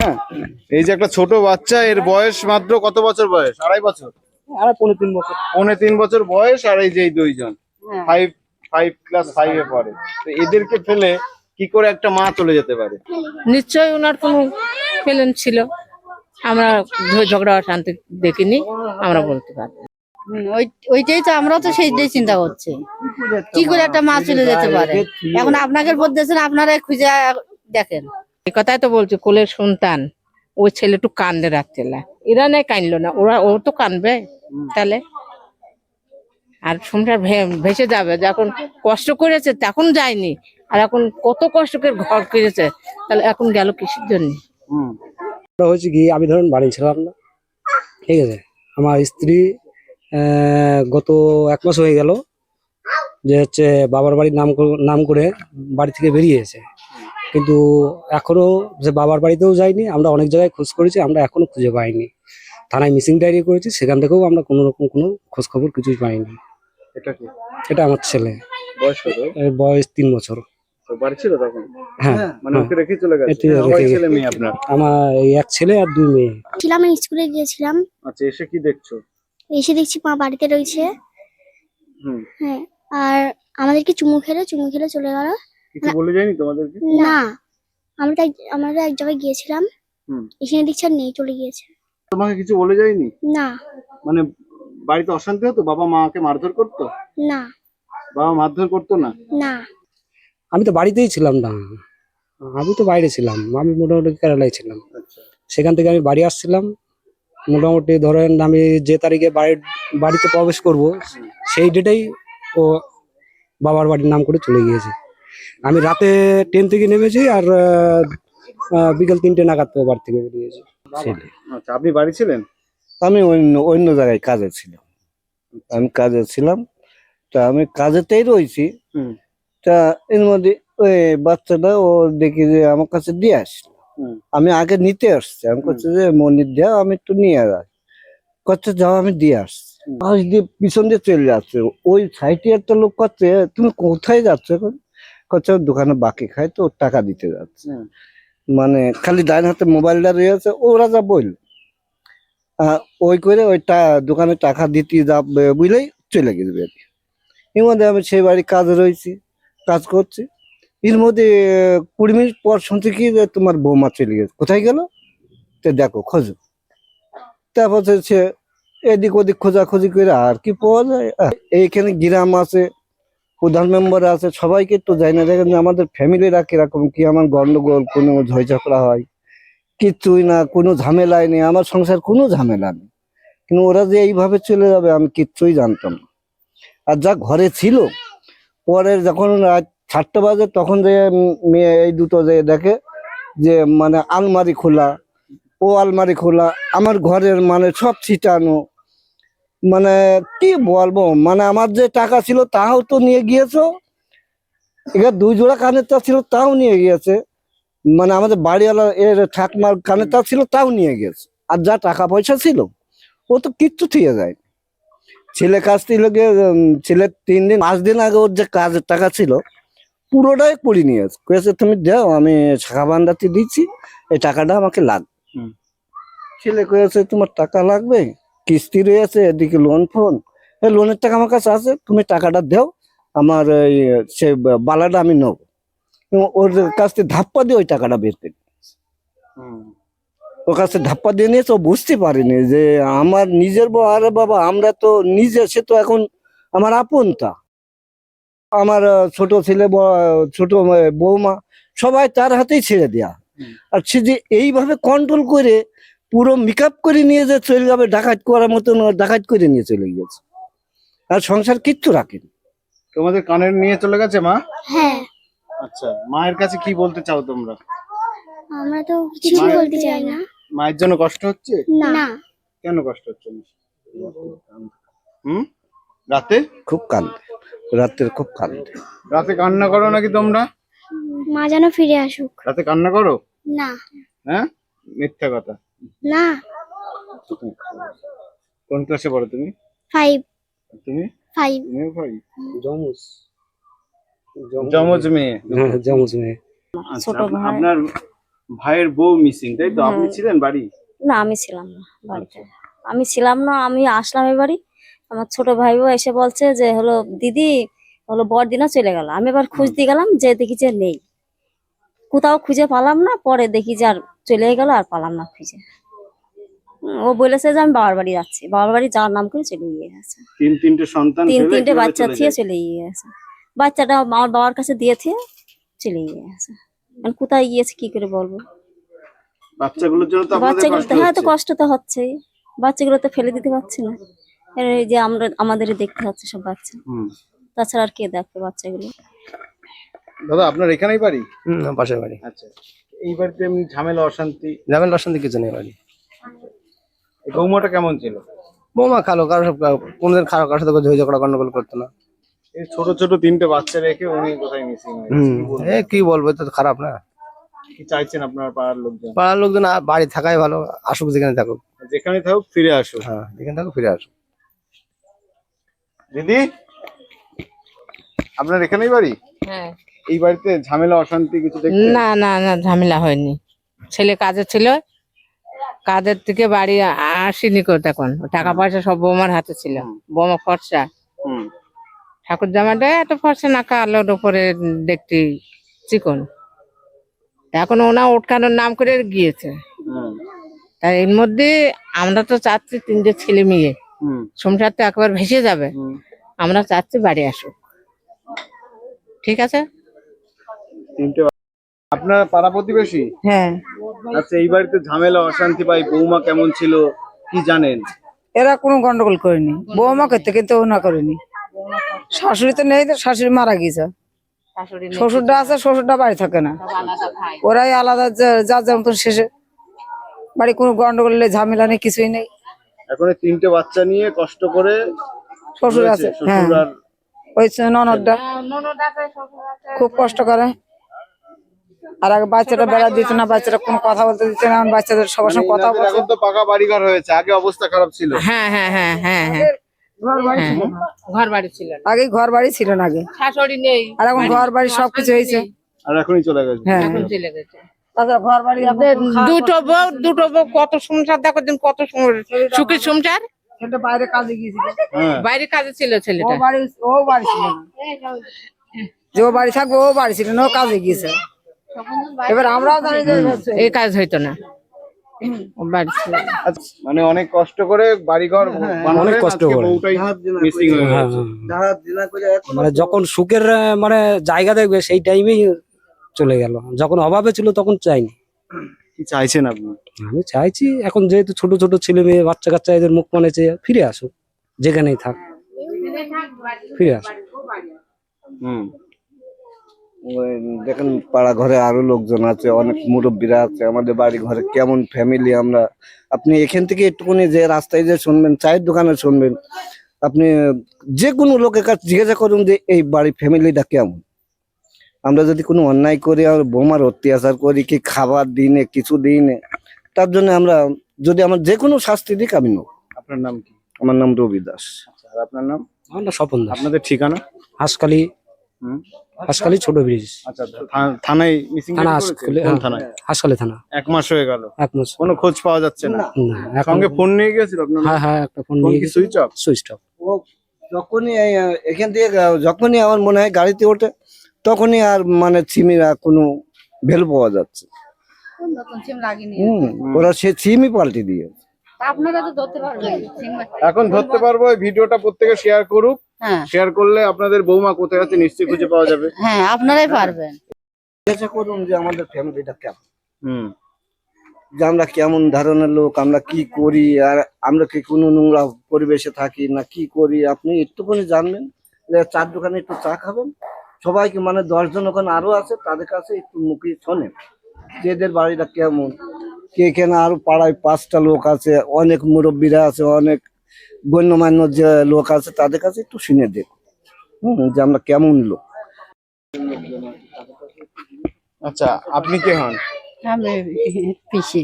হ্যাঁ এই যে একটা ছোট বাচ্চা এর বয়স মাত্র কত বছর বয়স? আড়াই বছর? আর পনেরো তিন বছর। পৌনে তিন বছর বয়স আর এই যে এই দুইজন। ফাইভ ফাইভ ক্লাস ফাইভে পড়ে। তো এদেরকে ফেলে কি করে একটা মা চলে যেতে পারে? নিশ্চয়ই ওনার কোনো প্লেন ছিল। আমরা ঝগড়া শান্তি দেখিনি আমরা বলতে পারি ওই- ওইটাই তো আমরাও তো সেইটাই চিন্তা করছি। কি করে একটা মাছ চলে যেতে পারে? এখন আপনাকে বলতেছেন আপনারা খুঁজে দেখেন। কথাই তো বলছি, কোলের সন্তান, ওই একটু কান্দে রাখছিল এরা নাই কানলো না, ওরা, ও তো কানবে তাহলে? আর সংসার ভেসে যাবে, যখন কষ্ট করেছে তখন যায়নি, আর এখন কত কষ্ট করে ঘর করেছে তাহলে এখন গেল কিসের জন্য? হচ্ছে কি, আমি ধরুন বাড়ি ছিলাম না, ঠিক আছে? আমার স্ত্রী গত এক মাস হয়ে গেল, যে হচ্ছে বাবার বাড়ির নাম নাম করে বাড়ি থেকে বেরিয়েছে কিন্তু এখনও যে বাবার বাড়িতেও যায়নি আমরা অনেক জায়গায় খোঁজ করেছি আমরা এখনও খুঁজে পাইনি। থানায় মিসিং ডায়েরি করেছি সেখান থেকেও আমরা কোনো রকম কোনো খোঁজ খবর কিছুই পাইনি। এটা কি? এটা আমার ছেলে। বয়স কত? বয়স তিন বছর। বাড়ি ছিল তখন? হ্যাঁ। মানে হ্যাঁ। ওকে রেখে চলে গেছে? এটি কয় রেখে ছেলে মেয়ে আপনার? আমার এই এক ছেলে আর দুই মেয়ে। ছিলাম স্কুলে গিয়েছিলাম। আচ্ছা এসে কি দেখছ? এসে দেখছি মা বাড়িতে রয়েছে। হুম। হ্যাঁ। আর আমাদেরকে চুমু খেলে চুমু খেলে চলে গেল। কিছু বলে যায়নি তোমাদেরকে? না। আমরা তো এক- আমরা এক জায়গায় গিয়েছিলাম। হুম। এখানে দেখছি আর নেই চলে গিয়েছে। তোমাকে কিছু বলে যায়নি? না। মানে বাড়িতে অশান্তি হতো? বাবা মাকে মারধর করতো? না। বাবা মারধর করতো না? না। আমি তো বাড়িতেই ছিলাম না। আমি তো বাইরে ছিলাম। আমি মোটামুটি কেরালায় ছিলাম। আচ্ছা। সেখান থেকে আমি বাড়ি আসছিলাম। মোটামুটি ধরেন আমি যে তারিখে বাড়ি বাড়িতে প্রবেশ করব সেই ডেটেই ও বাবার বাড়ির নাম করে চলে গিয়েছে। আমি রাতে ট্রেন থেকে নেমেছি আর বিকেল তিনটে নাগাদ তো বাড়ি থেকে বেরিয়েছি আচ্ছা আপনি বাড়ি ছিলেন? আমি অন্য অন্য জায়গায় কাজে ছিলাম। আমি কাজে ছিলাম তা আমি কাজেতেই রয়েছি। তা এর মধ্যে ওই বাচ্চাটা ও দেখি যে আমার কাছে দিয়ে আসলো। আমি আগে নিতে আসছি। আমি করছি যে মনির দেওয়া আমি একটু নিয়ে যাই। করছে যাও আমি দিয়ে আসছি। পাশ দিয়ে পিছন দিয়ে চলে যাচ্ছে। ওই সাইডে একটা লোক করছে তুমি কোথায় যাচ্ছ এখন? "ওর দোকানে বাকি খায় তো টাকা দিতে যাচ্ছে। মানে খালি ডাইন হাতে মোবাইলটা রয়েছে ওরা যা আহ, ওই করে ওই দোকানে টাকা দিতে যা ব- বুঝলেই চলে গেছে এর মধ্যে আমি সেই বাড়ি কাজে রয়েছি কাজ করছি। এর মধ্যে কুড়ি মিনিট পর শুনছি কি যে তোমার বৌমা চলে গেছে। কোথায় গেল? তো দেখো খোঁজো। তারপর সে এদিক ওদিক খোঁজাখুঁজি করে আর কি পাওয়া যায়? এইখানে গ্রাম আছে প্রধান মেম্বার আছে, সবাইকে তো যাই না দেখেন আমাদের ফ্যামিলিরা কীরকম, কি আমার গন্ডগোল, কোনো ঝয় ঝগড়া হয়? কিচ্ছুই না, কোনো ঝামেলাই নেই, আমার সংসার কোনো ঝামেলা নেই। কিন্তু ওরা যে এইভাবে চলে যাবে, আমি কিচ্ছুই জানতাম না। আর যা ঘরে ছিল পরে যখন রাত সাতটা বাজে, তখন যে মেয়ে এই দুটো যে দেখে যে মানে আলমারি খোলা, ও আলমারি খোলা, আমার ঘরের মানে সব ছিটানো মানে কি বলব? মানে আমার যে টাকা ছিল তাও তো নিয়ে গিয়েছো। এবার দুই জোড়া কানের তা ছিল তাও নিয়ে গিয়েছে। মানে আমাদের বাড়িওয়ালা এর ঠাকমার কানের তা ছিল তাও নিয়ে গিয়েছে। আর যা টাকা পয়সা ছিল ও তো কিচ্ছু ঠিক যায় ছেলে কাজ ছিল গিয়ে উম, ছেলের তিন দিন পাঁচ দিন আগে ওর যে কাজের টাকা ছিল পুরোটাই পড়ি নিয়েছে। কয়েছে তুমি দাও আমি শাখা বান্ধাতে দিচ্ছি এই টাকাটা আমাকে লাগবে ছেলে কয়েছে তোমার টাকা লাগবে? কিস্তি রয়েছে এদিকে লোন ফোন। এই লোনের টাকা আমার কাছে আছে তুমি টাকাটা দাও আমার এই সে বালাটা আমি নেব। ওর কাছ থেকে ধাপ্পা দিয়ে ওই টাকাটা বের করে। ওর কাছে ধাপ্পা দিয়ে নিয়েছে ও বুঝতে পারিনি যে আমার নিজের বউ আরে বাবা আমরা তো নিজে সে তো এখন আমার আপনটা আমার আহ, ছোট ছেলে ব- ছোট বৌমা সবাই তার হাতেই ছেড়ে দেয়া। আর সে যে এইভাবে কন্ট্রোল করে পুরো মেকআপ করে নিয়ে যে চলে যাবে ডাকাত করার মতন ডাকাত করে নিয়ে চলে গেছে আর সংসার কিচ্ছু রাখেনি। তোমাদের কানের নিয়ে চলে গেছে মা? হ্যাঁ। আচ্ছা মায়ের কাছে কি বলতে চাও তোমরা? আমরা তো মায়ের- বলতে চাই না। মায়ের জন্য কষ্ট হচ্ছে? না। কেন কষ্ট হচ্ছে? না? হুম? রাতে? খুব কান্দে। রাত্রে খুব কান্দে। রাতে কান্না করো নাকি তোমরা? মা যেন ফিরে আসুক। রাতে কান্না করো? না। হ্যাঁ? মিথ্যা কথা। না। কোন ক্লাসে পড়ো তুমি? ফাইভ তুমি? ফাইভ তুমিও ভাই জমজ। জমজ মেয়ে। হ্যাঁ জমজ মেয়ে। আচ্ছা, আপনার ভাইয়ের বউ মিসিং তাই তো? আপনি। ছিলেন বাড়ি? না আমি ছিলাম না বাড়িতে। আমি ছিলাম না আমি আসলাম এবারই আমার ছোট ভাইও এসে বলছে যে হলো দিদি হলো বড়দিনা চলে গেল। আমি এবার খুঁজতে গেলাম যে দেখি যে নেই। কোথাও খুঁজে পালাম না পরে দেখি যে আর চলে গেল আর পালাম না খুঁজে ও বলেছে যে আমি বাবার বাড়ি যাচ্ছি। বাবার বাড়ি যাওয়ার নাম করে চলে গিয়ে গেছে তিন তিনটে সন্তান তিন তিনটে বাচ্চা যায়? চলে গিয়ে গেছে বাচ্চাটা আমার বাবার কাছে দিয়েছে চলে গিয়ে গেছে এখন কোথায় গিয়েছে কি করে বলব? বাচ্চাগুলোর জন্য তো বাচ্চাগুলো কষ্ট তো হ্যাঁ তো কষ্ট তো হচ্ছেই। বাচ্চাগুলো তো ফেলে দিতে পারছি না। এই যে আমরা আমাদেরই দেখতে হচ্ছে সব বাচ্চা। হুম। তাছাড়া আর কে দেখবে বাচ্চাগুলো? দাদা আপনার এখানেই বাড়ি? হুম পাশের বাড়ি। আচ্ছা। এই বাড়িতে এমনি ঝামেলা অশান্তি। যাবেন অশান্তি কিছু নেই বাড়ি এই বৌমাটা কেমন ছিল? বৌমা খালো কারও সব কোনদিন খারাপ কারোর সাথে ঝই ঝগড়া গন্ডগোল করতো না। এই ছোট ছোট তিনটে বাচ্চা রেখে উনি কোথায় মিসিং এ কি বলব তো খারাপ না। কি চাইছেন আপনার পাড়ার লোকজন? পাড়ার লোকজন বাড়ি থাকাই ভালো আসুক যেখানে থাকুক। যেখানে থাকুক ফিরে আসুক। হ্যাঁ যেখানে থাকুক ফিরে আসুক। দিদি? আপনার এখানেই বাড়ি? হ্যাঁ। এই বাড়িতে ঝামেলা অশান্তি কিছু দেখতে? না না না ঝামেলা হয়নি। ছেলে কাজে ছিল কাজের থেকে বাড়ি আসেনি কো তখন টাকা পয়সা সব বৌমার হাতে ছিল বৌমা ফর্সা। ঠাকুর জামাটা এত ফর্সা না কালোর উপরে দেখতে চিকন। এখন ওনা ওটকানোর নাম করে গিয়েছে। তার এর মধ্যে আমরা তো চাচ্ছি তিনটে ছেলে মেয়ে। হুম। সংসার তো একবার ভেসে যাবে। আমরা চাচ্ছি বাড়ি আসুক। ঠিক আছে? তিনটে আপনার পাড়া প্রতিবেশী? হ্যাঁ। আচ্ছা এই বাড়িতে ঝামেলা অশান্তি পাই বৌমা কেমন ছিল কি জানেন? এরা কোনো গন্ডগোল করেনি। বৌমা করতে কিন্তু ও না করেনি। শাশুড়ি তো নেই তো শাশুড়ি মারা গিয়েছে। শ্বশুরটা আছে শ্বশুরটা বাড়ি থাকে না। ওরাই আলাদা যা- যার যার মতন শেষে। বাড়ি কোনো গন্ডগোল নেই ঝামেলা নেই কিছুই নেই। এখন তিনটে বাচ্চা নিয়ে কষ্ট করে শ্বশুর আছে হ্যাঁ। ওই ননদটা। খুব কষ্ট করে। আর আগে বাচ্চাটা বেড়া দিত না বাচ্চাটা কোনো কথা বলতে দিত না এখন বাচ্চাদের সবার সঙ্গে কথা এনাদের বলছে এখন তো পাকা বাড়িঘর হয়েছে আগে অবস্থা খারাপ ছিল। হ্যাঁ হ্যাঁ হ্যাঁ হ্যাঁ হ্যাঁ। ঘর বাড়ি ছিল না। ঘর বাড়ি ছিল না। আগে ঘর বাড়ি ছিল না আগে। শাশুড়ি নেই আর এখন ঘর বাড়ি সবকিছু হয়েছে। আর এখনই চলে গেছে। হ্যাঁ। এখন চলে গেছে। দুটো বউ দুটো বউ কত সংসার দেখো দিন কত সংসার? ছেলেটা বাইরে কাজে গিয়েছিল। হ্যাঁ। বাইরে কাজে ছিল ও ছেলেটা বাড়ি ও বাড়ি ছিল যে ও বাড়ি থাকবে ও বাড়ি ছিল না ও কাজে গিয়েছে। এবার আমরাও জানি যে এই কাজ হইতো না। মানে অনেক কষ্ট করে বাড়িঘর অনেক কষ্ট করে। হয়ে হ্যাঁ, হ্যাঁ। মানে যখন সুখের মানে জায়গা দেখবে সেই টাইমেই চলে গেল। যখন অভাবে ছিল তখন চাইনি। চাইছেন আপনি? আমি চাইছি এখন যেহেতু ছোট ছোট ছেলে মেয়ে বাচ্চা কাচ্চা এদের মুখ মানে চেয়ে ফিরে আসুক। যেখানেই থাক। ফিরে আসুক। হুম। দেখেন পাড়া ঘরে আরও লোকজন আছে অনেক মুরব্বীরা আছে আমাদের বাড়ি ঘরে কেমন ফ্যামিলি আমরা। আপনি এখান থেকে একটুখানি যে রাস্তায় যে শুনবেন চায়ের দোকানে শুনবেন আপনি যে কোনো লোকের কাছে জিজ্ঞাসা করুন যে এই বাড়ি ফ্যামিলিটা কেমন। আমরা যদি কোনো অন্যায় করি আর বোমার অত্যাচার করি কি খাবার দিই দিনে কিছু দিই দিনে তার জন্য আমরা যদি আমার যে কোনো শাস্তি দিক আমি নেব। আপনার নাম কি? আমার নাম রবি দাস। আচ্ছা, আর আপনার নাম? আমার নাম স্বপন দাস। আপনাদের ঠিকানা? হাঁসখালি। হুম। হাঁসখালি ছোট ব্রিজ। আচ্ছা থা- থানায় মিসিং থানা হাঁসখালি হ্যাঁ, থানায়? হাঁসখালি থানা। এক মাস হয়ে গেল। এক মাস। কোনো খোঁজ পাওয়া যাচ্ছে না? না। সঙ্গে ফোন নিয়ে গেছিল আপনার? হ্যাঁ হ্যাঁ একটা ফোন ফোন নিয়ে সুইচ অফ সুইচ অফ ও যখনই এখান থেকে যখনই আমার মনে হয় গাড়িতে ওঠে তখনই আর মানে সিমের আর কোনো ভ্যালু পাওয়া যাচ্ছে। ওরা সে সিমই পাল্টে দিয়ে আপনারা তো ধরতে পারবেন এখন ধরতে পারব এই ভিডিওটা প্রত্যেকে শেয়ার করুক। হ্যাঁ। শেয়ার করলে আপনাদের বৌমা কোথায় আছে নিশ্চয়ই খুঁজে পাওয়া যাবে। হ্যাঁ আপনারাই পারবেন। জিজ্ঞাসা করুন যে আমাদের ফ্যামিলিটা কেমন। হুম। যে আমরা কেমন ধরনের লোক আমরা কি করি আর আমরা কি কোনো নোংরা পরিবেশে থাকি না কি করি আপনি একটুখানি জানবেন। চার দোকানে একটু চা খাবেন। সবাইকে মানে দশজন ওখানে আরও আছে তাদের কাছে একটু মুখে শোনেন যে এদের বাড়িটা কেমন। কে এখানে আরও পাড়ায় পাঁচটা লোক আছে অনেক মুরব্বীরা আছে অনেক গণ্যমান্য যে লোক আছে তাদের কাছে একটু শুনে দেখ। হম যে আমরা কেমন লোক। আচ্ছা আপনি কে হন? আমি পিসি।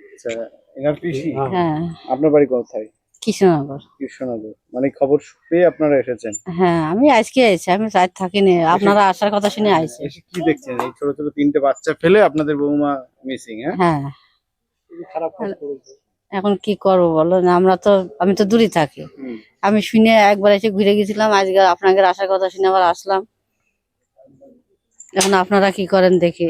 আচ্ছা এনার পিসি? হ্যাঁ। আপনার বাড়ি কোথায়? কৃষ্ণনগর। কৃষ্ণনগর। মানে খবর পেয়ে আপনারা এসেছেন? হ্যাঁ আমি আজকে আমি রাত থাকিনি। আপনারা আসার কথা শুনে আইছি এসে কি দেখছেন? এই ছোট ছোট তিনটে বাচ্চা ফেলে আপনাদের বৌমা মিসিং হ্যাঁ? হ্যাঁ। এখন কি করব বলো? না আমরা তো আমি তো দূরে থাকি। আমি শুনে একবার এসে ঘুরে গেছিলাম আজকে আপনাকে আসার কথা শুনে আবার আসলাম। এখন আপনারা কি করেন দেখে।